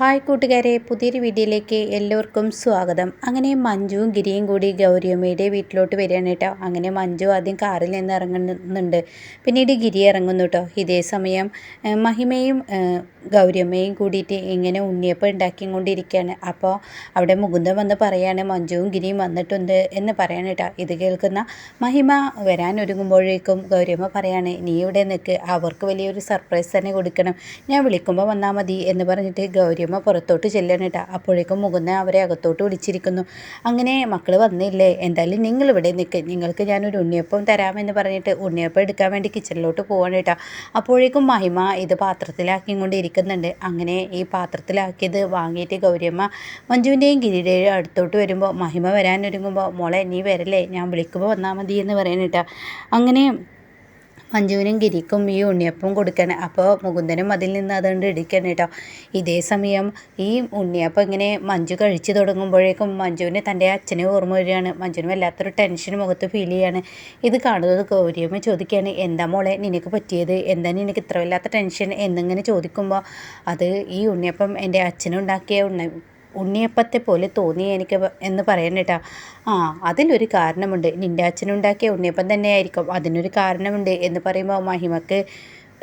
Hi കൂട്ടുകാരെ പുതിയൊരു വീഡിയോയിലേക്ക് എല്ലാവർക്കും സ്വാഗതം. അങ്ങനെ മഞ്ജുവും ഗിരിയും കൂടി ഗൗരിയമ്മയുടെ വീട്ടിലോട്ട് വരികയാണ് കേട്ടോ. അങ്ങനെ മഞ്ജു ആദ്യം കാറിൽ നിന്ന് ഇറങ്ങുന്നുണ്ട്. പിന്നീട് ഗിരി ഇറങ്ങുന്നു കേട്ടോ. ഇതേ സമയം മഹിമയും ഗൗരിയമ്മയും കൂടിയിട്ട് ഇങ്ങനെ ഉണ്ണിയപ്പം ഉണ്ടാക്കിക്കൊണ്ടിരിക്കുകയാണ്. അപ്പോൾ അവിടെ മുകുന്ദൻ വന്ന് പറയാണ് മഞ്ജുവും ഗിരിയും വന്നിട്ടുണ്ട് എന്ന് പറയാണ് കേട്ടോ. ഇത് കേൾക്കുന്ന മഹിമ വരാൻ ഒരുങ്ങുമ്പോഴേക്കും ഗൗരിയമ്മ പറയാണ് നീ ഇവിടെ നിൽക്ക്. അവർക്ക് വലിയൊരു സർപ്രൈസ് തന്നെ കൊടുക്കണം. ഞാൻ വിളിക്കുമ്പോൾ വന്നാൽ മതി എന്ന് പറഞ്ഞിട്ട് ഗൗരിയമ്മ വല്യമ്മ പുറത്തോട്ട് ചെല്ലണം കേട്ടോ അപ്പോഴേക്കും മുകുന്ന അവരെ അകത്തോട്ട് വിളിച്ചിരിക്കുന്നു. അങ്ങനെ മക്കൾ വന്നില്ലേ? എന്തായാലും നിങ്ങൾ ഇവിടെ നിൽക്ക് നിങ്ങൾക്ക് ഞാനൊരു ഉണ്ണിയപ്പം തരാമെന്ന് പറഞ്ഞിട്ട് ഉണ്ണിയപ്പം എടുക്കാൻ വേണ്ടി കിച്ചണിലോട്ട് പോവാണ് കേട്ടോ അപ്പോഴേക്കും മഹിമ ഇത് പാത്രത്തിലാക്കി കൊണ്ടിരിക്കുന്നുണ്ട് അങ്ങനെ ഈ പാത്രത്തിലാക്കിയത് വാങ്ങിയിട്ട് ഗൗരിയമ്മ മഞ്ജുവിന്റെയും ഗിരിയുടെയും അടുത്തോട്ട് വരുമ്പോൾ മഹിമ വരാനൊരുങ്ങുമ്പോൾ മോളെ നീ വരല്ലേ? ഞാൻ വിളിക്കുമ്പോൾ വന്നാൽ മതി എന്ന് പറയുന്നിട്ടാ അങ്ങനെ മഞ്ജുവിനും ഗിരിക്കും ഈ ഉണ്ണിയപ്പം കൊടുക്കണം അപ്പോൾ മുകുന്ദനും അതിൽ നിന്ന് അതുകൊണ്ട് ഇടിക്കണം കേട്ടോ. ഇതേ സമയം ഈ ഉണ്ണിയപ്പം ഇങ്ങനെ മഞ്ജു കഴിച്ചു തുടങ്ങുമ്പോഴേക്കും മഞ്ജുവിന് തന്റെ അച്ഛനെ ഓർമ്മ വരികയാണ്. മഞ്ജുവിന് വല്ലാത്തൊരു ടെൻഷൻ മുഖത്ത് ഫീൽ ചെയ്യാണ്. ഇത് കാണുന്നത് ഗൗരിയമ്മ ചോദിക്കുകയാണ് എന്താ മോളെ നിനക്ക് പറ്റിയത്? എന്താ നിനക്ക് ഇത്ര വല്ലാത്ത ടെൻഷൻ എന്നിങ്ങനെ ചോദിക്കുമ്പോൾ അത് ഈ ഉണ്ണിയപ്പം എന്റെ അച്ഛനുണ്ടാക്കിയ ഉണ്ണ ഉണ്ണിയപ്പത്തെ പോലെ തോന്നി എനിക്ക് എന്ന് പറയണേട്ടാ. ആ അതിലൊരു കാരണമുണ്ട്. നിന്റെ അച്ഛനുണ്ടാക്കിയ ഉണ്ണിയപ്പം തന്നെയായിരിക്കും. അതിനൊരു കാരണമുണ്ട് എന്ന് പറയുമ്പോൾ മഹിമക്ക്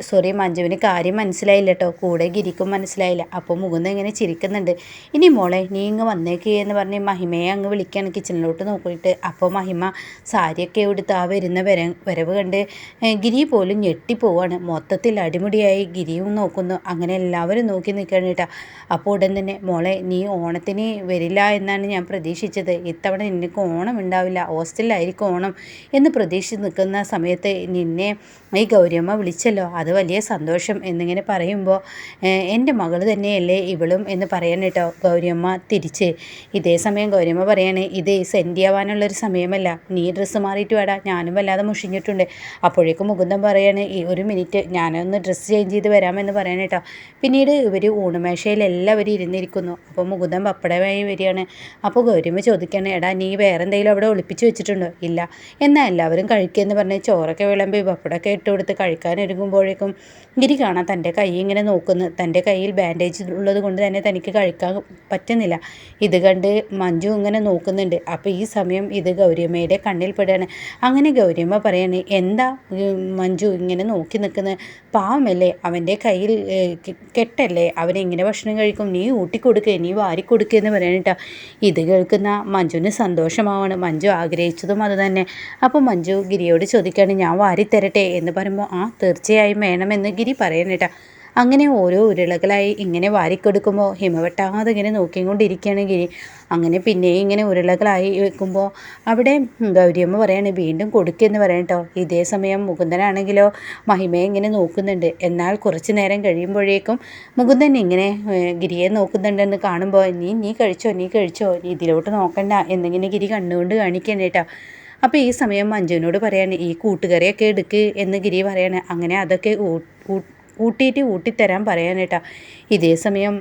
സോറി മഞ്ജുവിന് കാര്യം മനസ്സിലായില്ല കേട്ടോ കൂടെ ഗിരിക്കും മനസ്സിലായില്ല. അപ്പോൾ മുഖം ഇങ്ങനെ ചിരിക്കുന്നുണ്ട്. ഇനി മോളെ നീ ഇങ്ങ് വന്നേക്ക് എന്ന് പറഞ്ഞ് മഹിമയെ അങ്ങ് വിളിക്കുകയാണ് കിച്ചണിലോട്ട് നോക്കിയിട്ട്. അപ്പോൾ മഹിമ സാരിയൊക്കെ എടുത്ത് ആ വരുന്ന വര വരവ് കണ്ട് ഗിരി പോലും ഞെട്ടിപ്പോവാണ്. മൊത്തത്തിൽ അടിമുടിയായി ഗിരിയും നോക്കുന്നു. അങ്ങനെ എല്ലാവരും നോക്കി നിൽക്കുകയാണ് കേട്ടോ. അപ്പോൾ ഉടൻ തന്നെ മോളെ നീ ഓണത്തിന് വരില്ല എന്നാണ് ഞാൻ പ്രതീക്ഷിച്ചത്. ഇത്തവണ നിനക്ക് ഓണം ഉണ്ടാവില്ല. ഹോസ്റ്റലിലായിരിക്കും ഓണം എന്ന് പ്രതീക്ഷിച്ച് നിൽക്കുന്ന സമയത്ത് നിന്നെ ഈ ഗൗരിയമ്മ വിളിച്ചല്ലോ. വലിയ സന്തോഷം എന്നിങ്ങനെ പറയുമ്പോൾ എന്റെ മകൾ തന്നെയല്ലേ ഇവളും? എന്ന് പറയാൻ കേട്ടോ ഗൗരിയമ്മ തിരിച്ച്. ഇതേ സമയം ഗൗരിയമ്മ പറയാണ് ഇത് സെൻഡ് ആവാനുള്ളൊരു സമയമല്ല. നീ ഡ്രസ്സ് മാറിയിട്ട് വേടാ. ഞാനും വല്ലാതെ മുഷിഞ്ഞിട്ടുണ്ട്. അപ്പോഴേക്കും മുകുന്ദൻ പറയാണ് ഈ ഒരു മിനിറ്റ്. ഞാനൊന്ന് ഡ്രസ്സ് ചേഞ്ച് ചെയ്ത് വരാമെന്ന് പറയാൻ കേട്ടോ. പിന്നീട് ഇവർ ഊണുമേശയിൽ എല്ലാവരും ഇരുന്നിരിക്കുന്നു. അപ്പോൾ മുകുന്ദൻ പപ്പടമായി വരികയാണ്. അപ്പോൾ ഗൗരിയമ്മ ചോദിക്കുകയാണ് എടാ നീ വേറെ എന്തെങ്കിലും അവിടെ ഒളിപ്പിച്ച് വെച്ചിട്ടുണ്ടോ? ഇല്ല. എന്നാൽ എല്ലാവരും കഴിക്കുക എന്ന് പറഞ്ഞ് ചോറൊക്കെ വിളമ്പി പപ്പടമൊക്കെ ഇട്ട് കൊടുത്ത് കഴിക്കാൻ ഒരുങ്ങുമ്പോഴേക്കും അപ്പോഴേക്കും ഗിരി കാണാൻ തന്റെ കൈ ഇങ്ങനെ നോക്കുന്നു. തന്റെ കയ്യിൽ ബാൻഡേജ് ഉള്ളത് കൊണ്ട് തന്നെ തനിക്ക് കഴിക്കാൻ പറ്റുന്നില്ല. ഇത് കണ്ട് മഞ്ജു ഇങ്ങനെ നോക്കുന്നുണ്ട്. അപ്പോൾ ഈ സമയം ഇത് ഗൗരിയമ്മയുടെ കണ്ണിൽ പെടുകയാണ്. അങ്ങനെ ഗൗരിയമ്മ പറയാണ് എന്താ മഞ്ജു ഇങ്ങനെ നോക്കി നിൽക്കുന്നത് പാവമല്ലേ? അവന്റെ കയ്യിൽ കെട്ടല്ലേ? അവനെങ്ങനെ ഭക്ഷണം കഴിക്കും? നീ ഊട്ടിക്കൊടുക്കുക നീ വാരിക്കൊടുക്കുക എന്ന് പറയാനിട്ടാ ഇത് കേൾക്കുന്ന മഞ്ജുവിന് സന്തോഷമാവാണ്. മഞ്ജു ആഗ്രഹിച്ചതും അത് തന്നെ. അപ്പോൾ മഞ്ജു ഗിരിയോട് ചോദിക്കുകയാണ് ഞാൻ വാരി തരട്ടെ എന്ന് പറയുമ്പോൾ ആ തീർച്ചയായും വേണമെന്ന് ഗിരി പറയണേട്ടാ അങ്ങനെ ഓരോ ഉരുളകളായി ഇങ്ങനെ വാരിക്കൊടുക്കുമ്പോൾ ഹിമവെട്ടാതെ ഇങ്ങനെ നോക്കിക്കൊണ്ടിരിക്കുകയാണ് ഗിരി. അങ്ങനെ പിന്നെയും ഇങ്ങനെ ഉരുളകളായി വെക്കുമ്പോൾ അവിടെ ഗൗരിയമ്മ പറയാണ് വീണ്ടും കൊടുക്കുമെന്ന് പറയട്ടോ ഇതേ സമയം മുകുന്ദനാണെങ്കിലോ മഹിമയെ ഇങ്ങനെ നോക്കുന്നുണ്ട്. എന്നാൽ കുറച്ച് നേരം കഴിയുമ്പോഴേക്കും മുകുന്ദൻ ഇങ്ങനെ ഗിരിയെ നോക്കുന്നുണ്ടെന്ന് കാണുമ്പോൾ നീ നീ കഴിച്ചോ നീ കഴിച്ചോ. ഇതിലോട്ട് നോക്കണ്ട. എന്നിങ്ങനെ ഗിരി കണ്ണുകൊണ്ട് കാണിക്കണേട്ടോ അപ്പോൾ ഈ സമയം മഞ്ജുവിനോട് പറയാണ് ഈ കൂട്ടുകറിയൊക്കെ എടുക്ക് എന്ന് ഗിരി പറയാണ്. അങ്ങനെ അതൊക്കെ കൂട്ടിയിട്ട് ഊട്ടിത്തരാൻ പറയാനേട്ടാ ഇതേ സമയം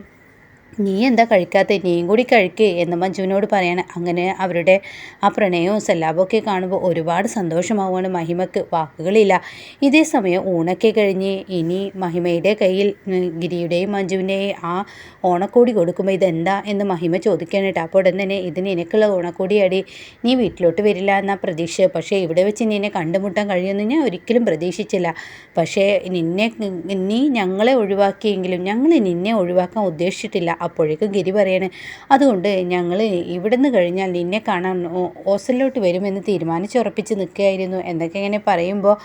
നീ എന്താ കഴിക്കാത്ത? നീയും കൂടി കഴിക്കേ എന്ന് മഞ്ജുവിനോട് പറയാണ്. അങ്ങനെ അവരുടെ ആ പ്രണയവും സല്ലാപമൊക്കെ കാണുമ്പോൾ ഒരുപാട് സന്തോഷമാവുകയാണ് മഹിമക്ക്. വാക്കുകളില്ല. ഇതേ സമയം ഊണൊക്കെ കഴിഞ്ഞ് ഇനി മഹിമയുടെ കയ്യിൽ ഗിരിയുടെയും മഞ്ജുവിന്റെയും ആ ഓണക്കോടി കൊടുക്കുമ്പോൾ ഇതെന്താ എന്ന് മഹിമ ചോദിക്കാനായിട്ട് അപ്പോൾ ഉടൻ തന്നെ ഇതിന് എനിക്കുള്ള ഓണക്കോടിയാടി. നീ വീട്ടിലോട്ട് വരില്ല എന്ന പ്രതീക്ഷ. പക്ഷേ ഇവിടെ വെച്ച് നിന്നെ കണ്ടുമുട്ടാൻ കഴിയുമെന്ന് ഞാൻ ഒരിക്കലും പ്രതീക്ഷിച്ചില്ല. പക്ഷേ നിന്നെ നീ ഞങ്ങളെ ഒഴിവാക്കിയെങ്കിലും ഞങ്ങൾ നിന്നെ ഒഴിവാക്കാൻ ഉദ്ദേശിച്ചിട്ടില്ല. അപ്പോഴേക്കും ഗിരി പറയണേ അതുകൊണ്ട് ഞങ്ങൾ ഇവിടുന്ന് കഴിഞ്ഞാൽ നിന്നെ കാണാൻ ഹോസ്റ്റലിലോട്ട് വരുമെന്ന് തീരുമാനിച്ചുറപ്പിച്ച് നിൽക്കുകയായിരുന്നു. എന്തൊക്കെ ഇങ്ങനെ പറയുമ്പോൾ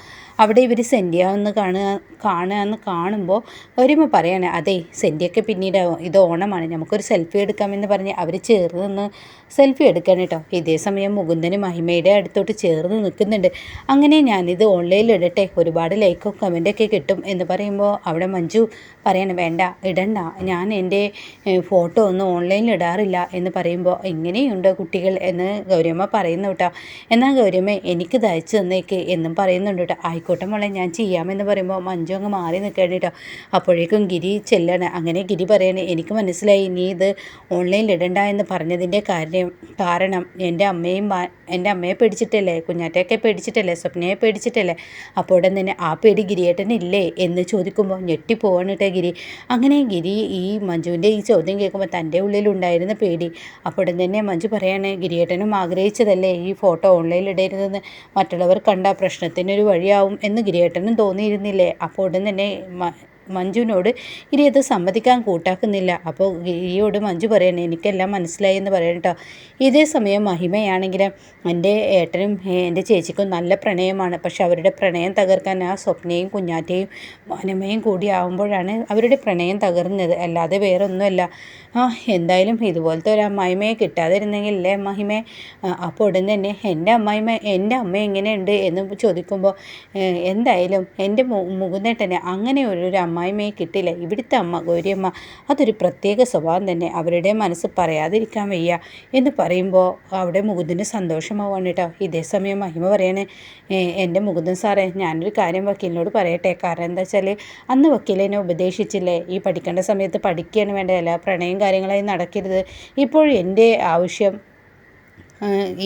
അവിടെ ഇവർ സെന്റിയാവെന്ന് കാണുക കാണുക കാണുമ്പോൾ ഒരുമ പറയാണ് അതെ സെന്റിയൊക്കെ പിന്നീട് ഇത് ഓണമാണ് നമുക്കൊരു സെൽഫി എടുക്കാമെന്ന് പറഞ്ഞ് അവർ ചേർന്ന് നിന്ന് സെൽഫി എടുക്കാൻ കേട്ടോ ഇതേ സമയം മുകുന്ദന് മഹിമയുടെ അടുത്തോട്ട് ചേർന്ന് നിൽക്കുന്നുണ്ട്. അങ്ങനെ ഞാനിത് ഓൺലൈനിൽ ഇടട്ടെ ഒരുപാട് ലൈക്കും കമന്റൊക്കെ കിട്ടും എന്ന് പറയുമ്പോൾ അവിടെ മഞ്ജു പറയണം വേണ്ട ഇടണ്ട. ഞാൻ എന്റെ ഫോട്ടോ ഒന്നും ഓൺലൈനിൽ ഇടാറില്ല എന്ന് പറയുമ്പോൾ എങ്ങനെയുണ്ട് കുട്ടികൾ എന്ന് ഗൗരിയമ്മ പറയുന്നു കേട്ടോ. എന്നാൽ ഗൗരിയമ്മ എനിക്ക് തയ്ച്ചു തന്നേക്ക് എന്നും പറയുന്നുണ്ട് കേട്ടോ. ആയിക്കോട്ടെ മോളെ ഞാൻ ചെയ്യാമെന്ന് പറയുമ്പോൾ മഞ്ജു അങ്ങ് മാറി നിൽക്കുകയാണ് കേട്ടോ. അപ്പോഴേക്കും ഗിരി ചെല്ലണം. അങ്ങനെ ഗിരി പറയണേ എനിക്ക് മനസ്സിലായി നീ ഇത് ഓൺലൈനിൽ ഇടണ്ട എന്ന് പറഞ്ഞതിന്റെ കാര്യം കാരണം എന്റെ അമ്മയും എന്റെ അമ്മയെ പേടിച്ചിട്ടല്ലേ കുഞ്ഞാറ്റയൊക്കെ പേടിച്ചിട്ടല്ലേ സ്വപ്നയെ പേടിച്ചിട്ടല്ലേ? ഉടൻ തന്നെ ആ പേടി ഗിരിയേട്ടനില്ലേ? എന്ന് ചോദിക്കുമ്പോൾ ഞെട്ടിപ്പോവാണ് കേട്ടോ ഗിരി. അങ്ങനെ ഗിരി ഈ മഞ്ജുവിന്റെ ഈ ചോദ്യം കേൾക്കുമ്പോൾ തന്റെ ഉള്ളിലുണ്ടായിരുന്ന പേടി. അപ്പോൾ തന്നെ മഞ്ജു പറയാണ് ഗിരിയേട്ടനും ആഗ്രഹിച്ചതല്ലേ ഈ ഫോട്ടോ ഓൺലൈനിൽ ഇടരുതെന്ന്? മറ്റുള്ളവർ കണ്ട പ്രശ്നത്തിനൊരു വഴിയാവും എന്ന് ഗിരിയേട്ടനും തോന്നിയിരുന്നില്ലേ? അപ്പോൾ ഉടൻ തന്നെ മഞ്ജുവിനോട് ഇനി അത് സമ്മതിക്കാൻ കൂട്ടാക്കുന്നില്ല. അപ്പോൾ ഗിരിയോട് മഞ്ജു പറയണേ എനിക്കെല്ലാം മനസ്സിലായി എന്ന് പറയണം കേട്ടോ ഇതേ സമയം മഹിമയാണെങ്കിൽ എന്റെ ഏട്ടനും എന്റെ ചേച്ചിക്കും നല്ല പ്രണയമാണ്. പക്ഷെ അവരുടെ പ്രണയം തകർക്കാൻ ആ സ്വപ്നയും കുഞ്ഞാറ്റയും മനമയും കൂടി ആവുമ്പോഴാണ് അവരുടെ പ്രണയം തകർന്നത്. അല്ലാതെ വേറെ ഒന്നുമല്ല ആ എന്തായാലും ഇതുപോലത്തെ ഒരു അമ്മായിമയെ കിട്ടാതിരുന്നെങ്കിൽ അല്ലേ മഹിമയെ അപ്പോൾ ഉടൻ തന്നെ എന്റെ അമ്മായിമ എന്റെ അമ്മ എങ്ങനെയുണ്ട്? എന്ന് ചോദിക്കുമ്പോൾ എന്തായാലും എന്റെ മുകുന്നേട്ടനെ അങ്ങനെ ഒരു അമ്മായിമ്മയെ കിട്ടില്ല? ഇവിടുത്തെ അമ്മ ഗൗരിയമ്മ അതൊരു പ്രത്യേക സ്വഭാവം തന്നെ. അവരുടെ മനസ്സ് പറയാതിരിക്കാൻ വയ്യ എന്ന് പറയുമ്പോൾ അവിടെ മുകുന്ദന് സന്തോഷമാവാണ് കേട്ടോ. ഇതേ സമയം മഹിമ പറയണേ എന്റെ മുകുന്ദൻ സാറേ ഞാനൊരു കാര്യം വക്കീലിനോട് പറയട്ടെ. കാരണം എന്താ വെച്ചാൽ അന്ന് വക്കീലിനെ ഉപദേശിച്ചില്ലേ? ഈ പഠിക്കേണ്ട സമയത്ത് പഠിക്കുകയാണ് വേണ്ടതല്ല പ്രണയം കാര്യങ്ങളായി നടക്കരുത്. ഇപ്പോൾ എന്റെ ആവശ്യം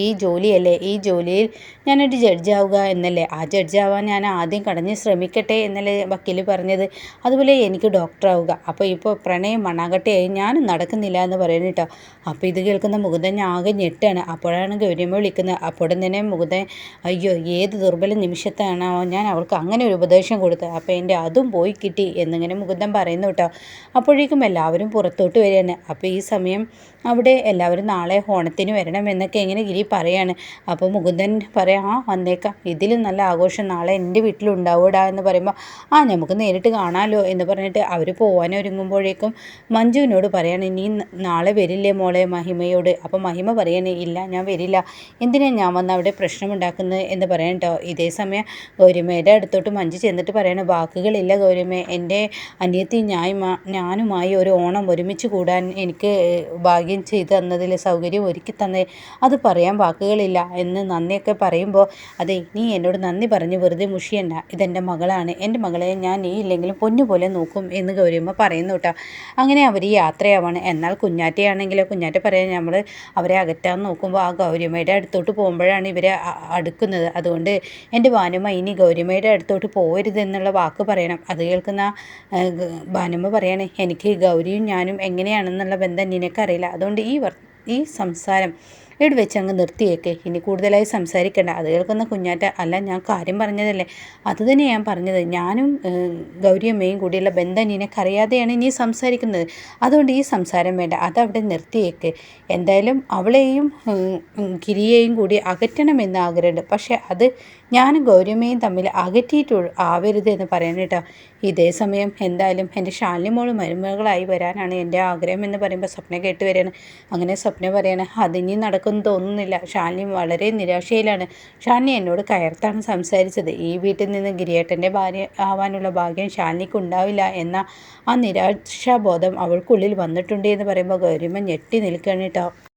ഈ ജോലിയല്ലേ? ഈ ജോലിയിൽ ഞാനൊരു ജഡ്ജാവുക എന്നല്ലേ? ആ ജഡ്ജാവാൻ ഞാൻ ആദ്യം കടഞ്ഞ് ശ്രമിക്കട്ടെ എന്നല്ലേ വക്കീൽ പറഞ്ഞത്. അതുപോലെ എനിക്ക് ഡോക്ടറാവുക അപ്പോൾ ഇപ്പോൾ പ്രണയം മണാകട്ടെയായി. ഞാനും നടക്കുന്നില്ല എന്ന് പറയുന്നു കേട്ടോ. അപ്പോൾ ഇത് കേൾക്കുന്ന മുകുന്ദൻ ആകെ ഞെട്ടാണ്. അപ്പോഴാണ് ഗൗരിയമ്മ വിളിക്കുന്നത്. അപ്പോഴും തന്നെ മുകുന്ദൻ അയ്യോ ഏത് ദുർബല നിമിഷത്താണോ ഞാൻ അവൾക്ക് അങ്ങനെ ഒരു ഉപദേശം കൊടുത്തത്. അപ്പോൾ എന്റെ അതും പോയി കിട്ടി എന്നിങ്ങനെ മുകുന്ദൻ പറയുന്നു കേട്ടോ. അപ്പോഴേക്കും എല്ലാവരും പുറത്തോട്ട് വരികയാണ്. അപ്പോൾ ഈ സമയം അവിടെ എല്ലാവരും നാളെ ഓണത്തിന് വരണം എങ്ങനെ ഗിരി പറയാണ്. അപ്പോൾ മുകുന്ദൻ പറയാം ആ വന്നേക്കാം. ഇതിലും നല്ല ആഘോഷം നാളെ എന്റെ വീട്ടിലുണ്ടാവൂടാ എന്ന് പറയുമ്പോൾ ആ നമുക്ക് നേരിട്ട് കാണാമല്ലോ എന്ന് പറഞ്ഞിട്ട് അവർ പോകാനൊരുങ്ങുമ്പോഴേക്കും മഞ്ജുവിനോട് പറയാണ് നീ നാളെ വരില്ലേ മോളെ മഹിമയോട്? അപ്പോൾ മഹിമ പറയണേ ഇല്ല ഞാൻ വരില്ല. എന്തിനാണ് ഞാൻ വന്ന് അവിടെ പ്രശ്നമുണ്ടാക്കുന്നത്? എന്ന് പറയാൻ കേട്ടോ ഇതേ സമയം ഗൗരിമയുടെ അടുത്തോട്ട് മഞ്ജു ചെന്നിട്ട് പറയണ വാക്കുകളില്ല ഗൗരിമേ എന്റെ അനിയത്തി ഞാൻ ഞാനുമായി ഒരു ഓണം ഒരുമിച്ച് കൂടാൻ എനിക്ക് ഭാഗ്യം ചെയ്തു തന്നതിൽ സൗകര്യം ഒരുക്കി തന്നെ. അത് പറയാൻ വാക്കുകളില്ല എന്ന് നന്ദിയൊക്കെ പറയുമ്പോൾ അതെ നീ എന്നോട് നന്ദി പറഞ്ഞ് വെറുതെ മുഷിയണ്ട. ഇതെന്റെ മകളാണ്. എന്റെ മകളെ ഞാൻ നീ ഇല്ലെങ്കിലും പൊന്നുപോലെ നോക്കും എന്ന് ഗൗരിയമ്മ പറയുന്നു കേട്ടോ. അങ്ങനെ അവർ യാത്രയാവാണ്. എന്നാൽ കുഞ്ഞാറ്റയാണെങ്കിലോ കുഞ്ഞാറ്റ പറയാൻ നമ്മൾ അവരെ അകറ്റാൻ നോക്കുമ്പോൾ ആ ഗൗരിയമ്മയുടെ അടുത്തോട്ട് പോകുമ്പോഴാണ് ഇവരെ അടുക്കുന്നത്. അതുകൊണ്ട് എന്റെ ഭാനുമ്മ ഇനി ഗൗരിയമ്മയുടെ അടുത്തോട്ട് പോകരുത് എന്നുള്ള വാക്ക് പറയണം. അത് കേൾക്കുന്ന ഭാനുമ്മ പറയണേ എനിക്ക് ഗൗരിയും ഞാനും എങ്ങനെയാണെന്നുള്ള ബന്ധം നിനക്കറിയില്ല. അതുകൊണ്ട് ഈ ഈ സംസാരം ഇവിടെ വെച്ച് അങ്ങ് നിർത്തിയേക്ക്. ഇനി കൂടുതലായി സംസാരിക്കേണ്ട. അത് കേൾക്കുന്ന കുഞ്ഞാറ്റ അല്ല ഞാൻ കാര്യം പറഞ്ഞതല്ലേ? അത് തന്നെ ഞാൻ പറഞ്ഞത്. ഞാനും ഗൗരിയമ്മയും കൂടിയുള്ള ബന്ധം നിനക്കറിയാതെയാണ് നീ സംസാരിക്കുന്നത്. അതുകൊണ്ട് ഈ സംസാരം വേണ്ട. അതവിടെ നിർത്തിയേക്ക്. എന്തായാലും അവളെയും ഗിരിയെയും കൂടി അകറ്റണമെന്ന് ആഗ്രഹമുണ്ട്. പക്ഷേ അത് ഞാനും ഗൗരിയമ്മയും തമ്മിൽ അകറ്റിയിട്ട് ആവരുത് എന്ന് പറയണം കേട്ടോ. ഇതേ സമയം എന്തായാലും എന്റെ ശാലിമോൾ മരുമകളായി വരാനാണ് എന്റെ ആഗ്രഹം എന്ന് പറയുമ്പോൾ സ്വപ്നം കേട്ട് വരികയാണ്. അങ്ങനെ സ്വപ്നം പറയാണ് അതിനി നടക്കുമെന്ന് തോന്നുന്നില്ല. ശാലിനി വളരെ നിരാശയിലാണ്. ഷാലിനി എന്നോട് കയർത്താണ് സംസാരിച്ചത്. ഈ വീട്ടിൽ നിന്ന് ഗിരിയേട്ടന്റെ ഭാര്യ ആവാനുള്ള ഭാഗ്യം ഷാലിനിക്ക് ഉണ്ടാവില്ല എന്ന ആ നിരാശാബോധം അവൾക്കുള്ളിൽ വന്നിട്ടുണ്ട് എന്ന് പറയുമ്പോൾ ഗൗരിമ്മ ഞെട്ടി നിൽക്കണം കേട്ടോ.